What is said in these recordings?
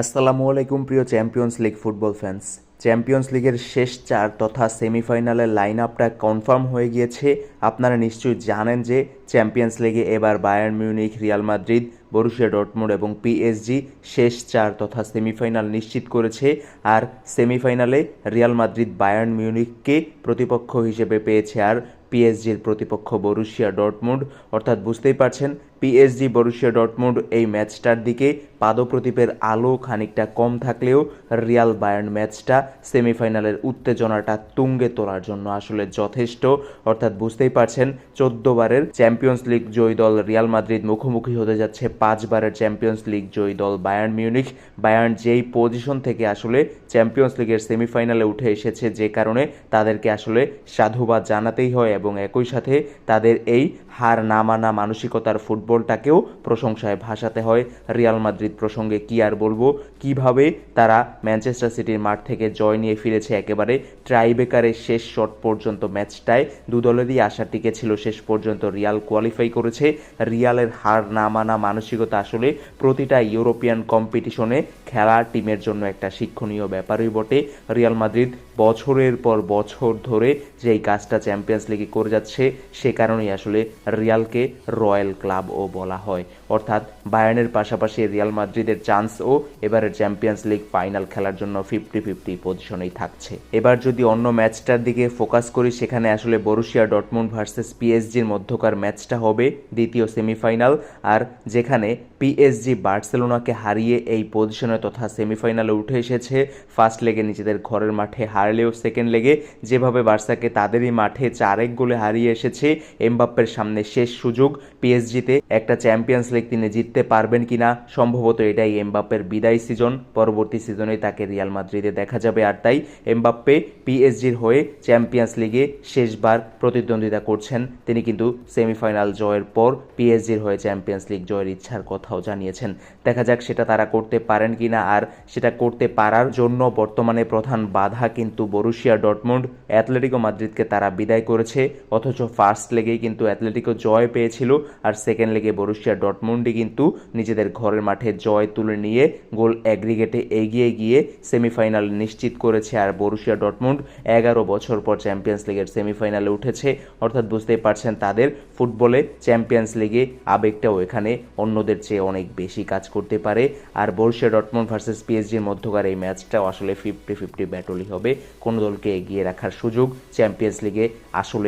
আসসালামু আলাইকুম, প্রিয় Champions League football fans Champions লিগের শেষ চার তথা সেমিফাইনালের লাইন আপটা কনফার্ম হয়ে গিয়েছে। আপনারা নিশ্চয়ই জানেন যে চ্যাম্পিয়ন্স লিগে এবার Bayern Munich Real Madrid Borussia Dortmund PSG PSG শেষ চার তথা সেমিফাইনাল নিশ্চিত করেছে। আর সেমিফাইনালে রিয়াল মাদ্রিদ বায়ার্ন মিউনিককে প্রতিপক্ষ হিসেবে পেয়েছে আর পিএসজির প্রতিপক্ষ বরুশিয়া ডটমুড অর্থাৎ বুঝতেই পারছেন পিএসজি বরুশিয়া ডটমুড এই ম্যাচটার দিকে পাদপ্রদীপের আলো খানিকটা কম থাকলেও রিয়াল বায়ার্ন ম্যাচটা সেমিফাইনালের উত্তেজনাটা তুঙ্গে তোলার জন্য আসলে যথেষ্ট। অর্থাৎ বুঝতেই পারছেন, চোদ্দ বারের চ্যাম্পিয়ন্স লিগ জয়ী দল রিয়াল মাদ্রিদ মুখোমুখি হতে যাচ্ছে পাঁচবারের চ্যাম্পিয়ন্স লিগ জয়ী দল বায়ার্ন মিউনিক বায়ার্ন যেই পজিশন থেকে আসলে চ্যাম্পিয়ন্স লিগের সেমিফাইনালে উঠে এসেছে যে কারণে তাদেরকে আসলে সাধুবাদ জানাতেই হয় এবং একই সাথে তাদের এই হার না মানা মানসিকতার ফুটবলটাকেও প্রশংসায় ভাসাতে হয়। রিয়াল মাদ্রিদ প্রসঙ্গে কি আর বলব? কীভাবে তারা ম্যানচেস্টার সিটির মাঠ থেকে জয় নিয়ে ফিরেছে একেবারে ট্রাইবেকারের শেষ শট পর্যন্ত ম্যাচটায়। দু দলেরই আশা টিকে ছিল শেষ পর্যন্ত রিয়াল কোয়ালিফাই করেছে। রিয়ালের হার না মানা মানসিকতা আসলে প্রতিটা ইউরোপিয়ান কম্পিটিশনে খেলা টিমের জন্য একটা শিক্ষণীয় ব্যাপারই বটে। রিয়াল মাদ্রিদ বছরের পর বছর ধরে যে এই কাজটা চ্যাম্পিয়ন্স লিগে করে যাচ্ছে, সে কারণেই আসলে রিয়ালকে রয়্যাল ক্লাবও বলা হয়। অর্থাৎ বায়ার্নের পাশাপাশি রিয়াল মাদ্রিদের চান্সও এবারের চ্যাম্পিয়ন্স লিগ ফাইনাল খেলার জন্য ফিফটি ফিফটি পজিশনেই থাকছে। এবার যদি অন্য ম্যাচটার দিকে ফোকাস করি, সেখানে আসলে বরুশিয়া ডটমুন্ড ভার্সেস পিএসজির মধ্যকার ম্যাচটা হবে দ্বিতীয় সেমিফাইনাল। আর যেখানে পিএসজি বার্সেলোনাকে হারিয়ে এই পজিশনে তথা সেমিফাইনালে উঠে এসেছে, ফার্স্ট লেগে নিজেদের ঘরের মাঠে হারলেও সেকেন্ড লেগে যেভাবে বার্সাকে তাদেরই মাঠে চারেক গোলে হারিয়ে এসেছে। এমবাপ্পের সামনে শেষ সুযোগ। পিএসজিতে একটা চ্যাম্পিয়ন্স লিগ তিনি জিততে পারবেন কিনা? সম্ভবত এটাই এমবাপ্পের বিদায় সিজন। পরবর্তী সিজনে তাকে রিয়াল মাদ্রিদে দেখা যাবে। আর তাই এমবাপ্পে পিএসজির হয়ে চ্যাম্পিয়ন্স লিগে শেষবার প্রতিদ্বন্দ্বিতা করছেন। তিনি কিন্তু সেমিফাইনাল জয়ের পর পিএসজির হয়ে চ্যাম্পিয়ন্স লিগ জয়ের ইচ্ছার কথাও জানিয়েছেন। দেখা যাক সেটা তারা করতে পারেন কিনা। আর সেটা করতে পারার জন্য বর্তমানে প্রধান বাধা কিন্তু বরুশিয়া ডটমুন্ড। অ্যাথলেটিকো মাদ্রিদকে তারা বিদায় করেছে। অথচ ফার্স্ট লেগেই কিন্তু অ্যাথলেটিকো জয় পেয়েছিল, আর সেকেন্ড লেগে বরুশিয়া ডটমুন্ডই কিন্তু নিজেদের ঘরের মাঠে জয় তুলে নিয়ে গোল অ্যাগ্রিগেটে এগিয়ে গিয়ে সেমিফাইনাল নিশ্চিত করেছে, আর বরুশিয়া ডটমুন্ড এগারো বছর পর চ্যাম্পিয়ন্স লিগের সেমিফাইনালে উঠেছে। অর্থাৎ বুঝতেই পারছেন তাদের ফুটবলে চ্যাম্পিয়ন্স লিগে আবেগটাও এখানে অন্যদের চেয়ে অনেক বেশি কাজ করতে পারে। আর বরুশিয়া ডটমুন্ড ভার্সেস পিএসজির মধ্যকার এই ম্যাচটাও আসলে ফিফটি ফিফটি ব্যাটলই হবে। কোনো দলকে এগিয়ে রাখার সুযোগ চ্যাম্পিয়ন্স লিগে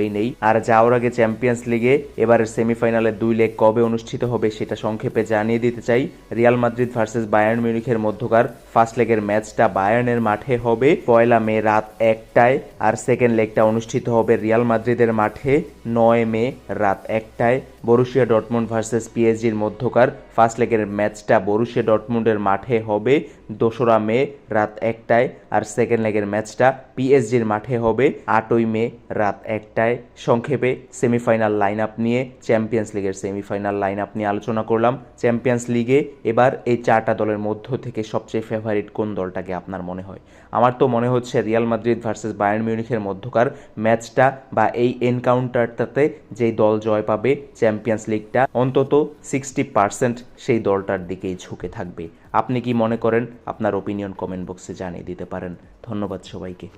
আসলেই নেই। আর যাওয়ার আগে চ্যাম্পিয়ন্স লিগে এবারের সেমিফাইনালে দুই লেগ কবে অনুষ্ঠিত হবে সেটা সংক্ষেপে জানিয়ে দিতে চাই। রিয়াল মাদ্রিদ ভার্সেস বায়ার্ন মিউনিখের মধ্যকার ফার্স্ট লেগের ম্যাচটা বায়ার্নের মাঠে হবে। পয়লা মে রাত একটায়। আর সেকেন্ড লেগটা অনুষ্ঠিত হবে রিয়াল মাদ্রিদের মাঠে নয় মে রাত একটায়। বরুশিয়া ডটমুন্ড ভার্সেস পিএসজির মধ্যকার ফার্স্ট লেগের ম্যাচটা বরুশিয়া ডটমুন্ডের মাঠে হবে। দোসরা মে রাত একটায়। আর সেকেন্ড লেগের ম্যাচটা পিএসজির মাঠে হবে আটই মে রাত একটায়। সংক্ষেপে সেমিফাইনাল লাইন আপ নিয়ে চ্যাম্পিয়ন্স লিগের সেমিফাইনাল লাইন আপ নিয়ে আলোচনা করলাম। চ্যাম্পিয়ন্স লিগে এবার এই চারটা দলের মধ্য থেকে সবচেয়ে ফেভারিট কোন দলটাকে আপনার মনে হয়? আমার তো মনে হচ্ছে রিয়াল মাদ্রিদ ভার্সেস বায়ার্ন মিউনিখের মধ্যকার ম্যাচটা বা এই এনকাউন্টারটাতে যেই দল জয় পাবে চ্যাম্পিয়ন্স লিগটা অন্তত সিক্সটি পার্সেন্ট সেই দলটার দিকেই ঝুঁকে থাকবে। আপনি কি মনে করেন? আপনার ওপিনিয়ন কমেন্ট বক্সে জানিয়ে দিতে পারেন। ধন্যবাদ সবাইকে।